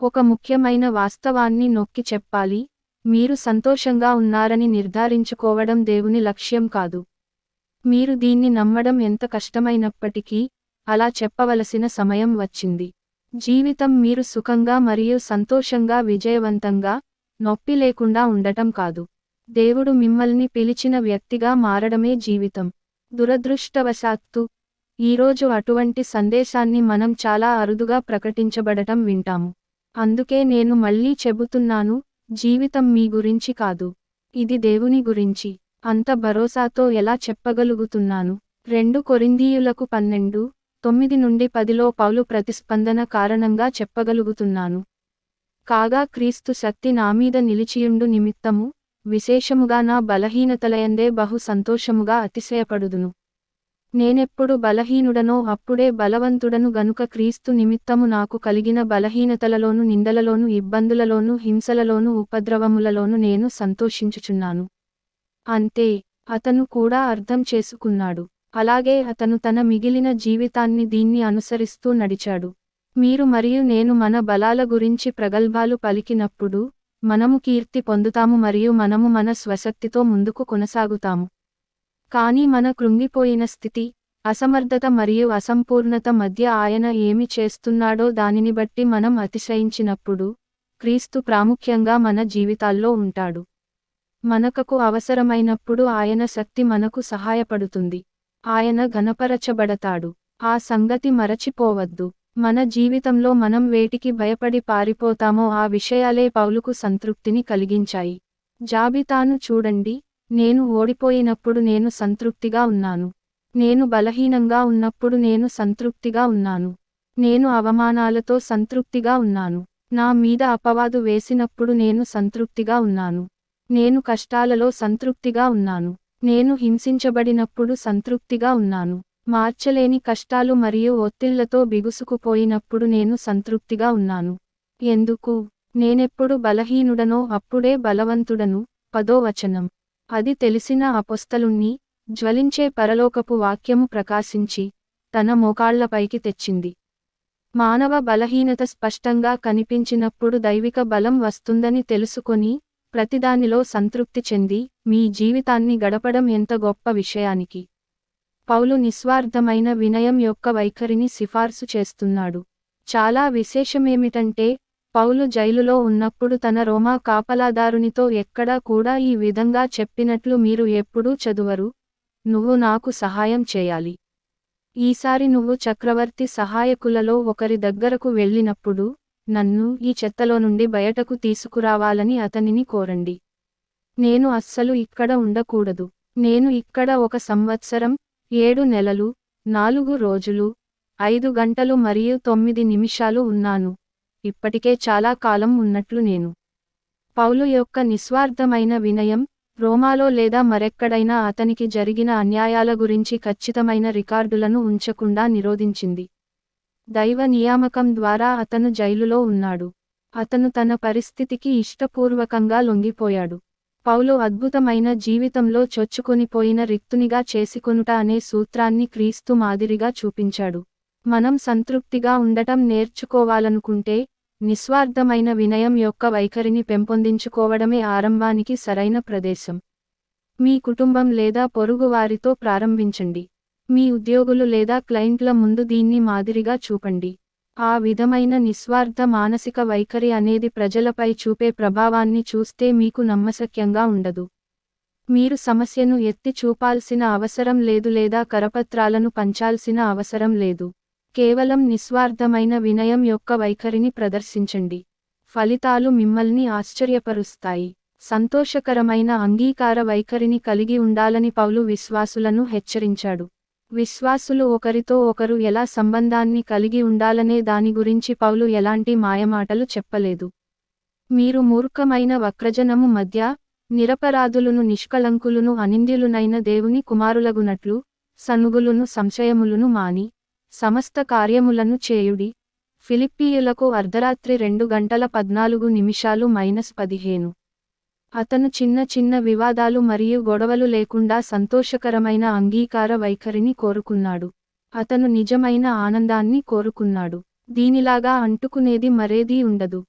ఒక ముఖ్యమైన వాస్తవాన్ని నొక్కి చెప్పాలి. మీరు సంతోషంగా ఉన్నారని నిర్ధారించుకోవడం దేవుని లక్ష్యం కాదు. మీరు దీన్ని నమ్మడం ఎంత కష్టమైనప్పటికీ అలా చెప్పవలసిన సమయం వచ్చింది. జీవితం మీరు సుఖంగా మరియు సంతోషంగా విజయవంతంగా నొప్పి లేకుండా ఉండటం కాదు. దేవుడు మిమ్మల్ని పిలిచిన వ్యక్తిగా మారడమే జీవితం. దురదృష్టవశాత్తు ఈరోజు అటువంటి సందేశాన్ని మనం చాలా అరుదుగా ప్రకటించబడటం వింటాము. అందుకే నేను మళ్ళీ చెబుతున్నాను జీవితం మీ గురించి కాదు. ఇది దేవుని గురించి. అంత భరోసాతో ఎలా చెప్పగలుగుతున్నాను? రెండు కొరిందీయులకు పన్నెండు తొమ్మిది నుండి పదిలో పౌలు ప్రతిస్పందన కారణంగా చెప్పగలుగుతున్నాను. కాగా క్రీస్తు శక్తి నామీద నిలిచియుండు నిమిత్తము విశేషముగా నా బలహీనతలయందే బహు సంతోషముగా అతిశయపడుదును. నేనెప్పుడు బలహీనుడనో అప్పుడే బలవంతుడను గనుక క్రీస్తు నిమిత్తము నాకు కలిగిన బలహీనతలలోను నిందలలోను ఇబ్బందులలోను హింసలలోను ఉపద్రవములలోను నేను సంతోషించుచున్నాను. అంతే అతను కూడా అర్థం చేసుకున్నాడు. అలాగే అతను తన మిగిలిన జీవితాన్ని దీన్ని అనుసరిస్తూ నడిచాడు. మీరు మరియు నేను మన బలాల గురించి ప్రగల్భాలు పలికినప్పుడు మనము కీర్తి పొందుతాము మరియు మనము మన స్వశక్తితో ముందుకు కొనసాగుతాము. కానీ మన కృంగిపోయిన స్థితి అసమర్థత మరియు అసంపూర్ణత మధ్య ఆయన ఏమి చేస్తున్నాడో దానిని బట్టి మనం అతిశయించినప్పుడు క్రీస్తు ప్రాముఖ్యంగా మన జీవితాల్లో ఉంటాడు. మనకకు అవసరమైనప్పుడు ఆయన శక్తి మనకు సహాయపడుతుంది. ఆయన ఘనపరచబడతాడు. ఆ సంగతి మరచిపోవద్దు. మన జీవితంలో మనం వేటికి భయపడి పారిపోతామో ఆ విషయాలే పౌలుకు సంతృప్తిని కలిగించాయి. జాబితాను చూడండి. నేను ఓడిపోయినప్పుడు నేను సంతృప్తిగా ఉన్నాను. నేను బలహీనంగా ఉన్నప్పుడు నేను సంతృప్తిగా ఉన్నాను. నేను అవమానాలతో సంతృప్తిగా ఉన్నాను. నా మీద అపవాదు వేసినప్పుడు నేను సంతృప్తిగా ఉన్నాను. నేను కష్టాలలో సంతృప్తిగా ఉన్నాను. నేను హింసించబడినప్పుడు సంతృప్తిగా ఉన్నాను. మార్చలేని కష్టాలు మరియు ఒత్తిళ్ళతో బిగుసుకుపోయినప్పుడు నేను సంతృప్తిగా ఉన్నాను. ఎందుకు? నేనెప్పుడు బలహీనుడనో అప్పుడే బలవంతుడను. పదో వచనం. అది తెలిసిన అపొస్తలుణ్ణి జ్వలించే పరలోకపు వాక్యము ప్రకాశించి తన మోకాళ్ళపైకి తెచ్చింది. మానవ బలహీనత స్పష్టంగా కనిపించినప్పుడు దైవిక బలం వస్తుందని తెలుసుకొని ప్రతిదానిలో సంతృప్తి చెంది మీ జీవితాన్ని గడపడం ఎంత గొప్ప విషయానికి. పౌలు నిస్వార్థమైన వినయం యొక్క వైఖరిని సిఫార్సు చేస్తున్నాడు. చాలా విశేషమేమిటంటే పౌలు జైలులో ఉన్నప్పుడు తన రోమా కాపలాదారునితో ఎక్కడా కూడా ఈ విధంగా చెప్పినట్లు మీరు ఎప్పుడూ చదువరు. నువ్వు నాకు సహాయం చేయాలి. ఈసారి నువ్వు చక్రవర్తి సహాయకులలో ఒకరి దగ్గరకు వెళ్ళినప్పుడు నన్ను ఈ చెత్తలో నుండి బయటకు తీసుకురావాలని అతనిని కోరండి. నేను అస్సలు ఇక్కడ ఉండకూడదు. నేను ఇక్కడ ఒక సంవత్సరం ఏడు నెలలు నాలుగు రోజులు ఐదు గంటలు మరియు తొమ్మిది నిమిషాలు ఉన్నాను. ఇప్పటికే చాలా కాలం ఉన్నట్లు నేను. పౌలు యొక్క నిస్వార్థమైన వినయం రోమాలో లేదా మరెక్కడైనా అతనికి జరిగిన అన్యాయాల గురించి ఖచ్చితమైన రికార్డులను ఉంచకుండా నిరోధించింది. దైవ నియామకం ద్వారా అతను జైలులో ఉన్నాడు. అతను తన పరిస్థితికి ఇష్టపూర్వకంగా లొంగిపోయాడు. పౌలు అద్భుతమైన జీవితంలో చొచ్చుకొనిపోయిన రిక్తునిగా చేసుకొనుట అనే సూత్రాన్ని క్రీస్తు మాదిరిగా చూపించాడు. మనం సంతృప్తిగా ఉండటం నేర్చుకోవాలనుకుంటే నిస్వార్థమైన వినయం యొక్క వైఖరిని పెంపొందించుకోవడమే ఆరంభానికి సరైన ప్రదేశం. మీ కుటుంబం లేదా పొరుగువారితో ప్రారంభించండి. మీ ఉద్యోగులు లేదా క్లయింట్ల ముందు దీన్ని మాదిరిగా చూపండి. ఆ విధమైన నిస్వార్థ మానసిక వైఖరి అనేది ప్రజలపై చూపే ప్రభావాన్ని చూస్తే మీకు నమ్మశక్యంగా ఉండదు. మీరు సమస్యను ఎత్తి చూపాల్సిన అవసరం లేదు లేదా కరపత్రాలను పంచాల్సిన అవసరం లేదు. కేవలం నిస్వార్థమైన వినయం యొక్క వైఖరిని ప్రదర్శించండి. ఫలితాలు మిమ్మల్ని ఆశ్చర్యపరుస్తాయి. సంతోషకరమైన అంగీకార వైఖరిని కలిగి ఉండాలని పౌలు విశ్వాసులను హెచ్చరించాడు. విశ్వాసులు ఒకరితో ఒకరు ఎలా సంబంధాన్ని కలిగి ఉండాలనే దాని గురించి పౌలు ఎలాంటి మాయమాటలు చెప్పలేదు. మీరు మూర్ఖమైన వక్రజనము మధ్య నిరపరాధులను నిష్కలంకులును అనింద్యులునైన దేవుని కుమారులగునట్లు సనుగులును సంశయములును మాని సమస్త కార్యములను చేయుడి. ఫిలిప్పీయులకు అర్ధరాత్రి రెండు గంటల పద్నాలుగు నిమిషాలు మైనస్ పదిహేను. అతను చిన్న చిన్న వివాదాలు మరియు గొడవలు లేకుండా సంతోషకరమైన అంగీకార వైఖరిని కోరుకున్నాడు. అతను నిజమైన ఆనందాన్ని కోరుకున్నాడు. దీనిలాగా అంటుకునేది మరేదీ ఉండదు.